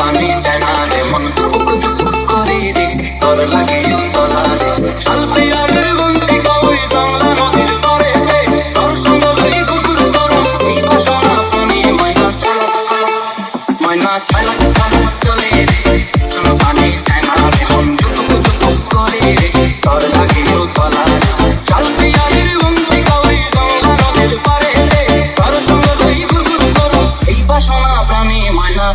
আমি জানা রে মন ধুক ধুক করে রে তোর লাগে তোলা রে সালপিয়া রে বন্দি কই জংলা নদীর তরে রে তোর সঙ্গ লই গুগুর তোর এই বাসনা পানি চলে চলো আমি তোর লাগে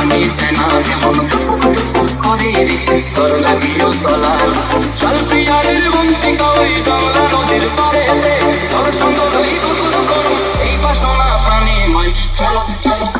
পানি চেনা এমন করে তোর লাগিও তলা। চল প্রিয়ারের বন্তি কই, বাংলা নদীর পারে তোর সঙ্গ লই দুপুর করো এই বাসনা প্রাণে মাই চলো চলো।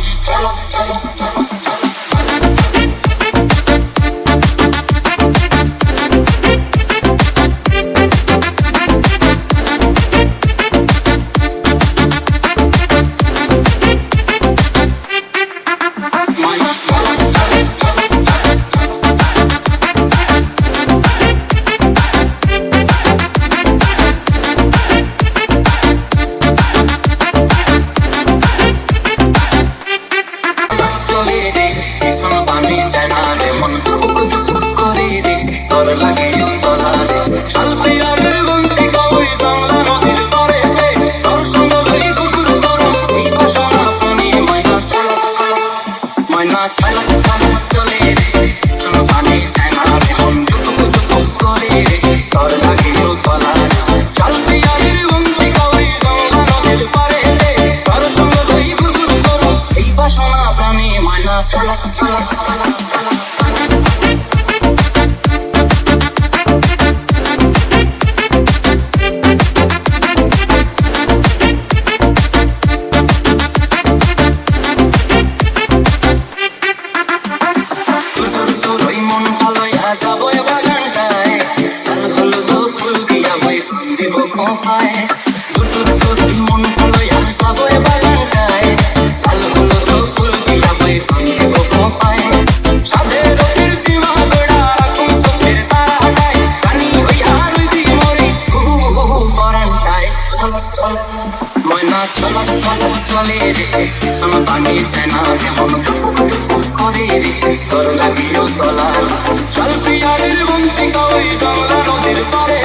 Tell sola, sola, sola. সোনা পানি চেনা যেমন করে তোর লাগিও তলা। চল প্রিয়ারের বন্তি কই বাংলা নদীর পারে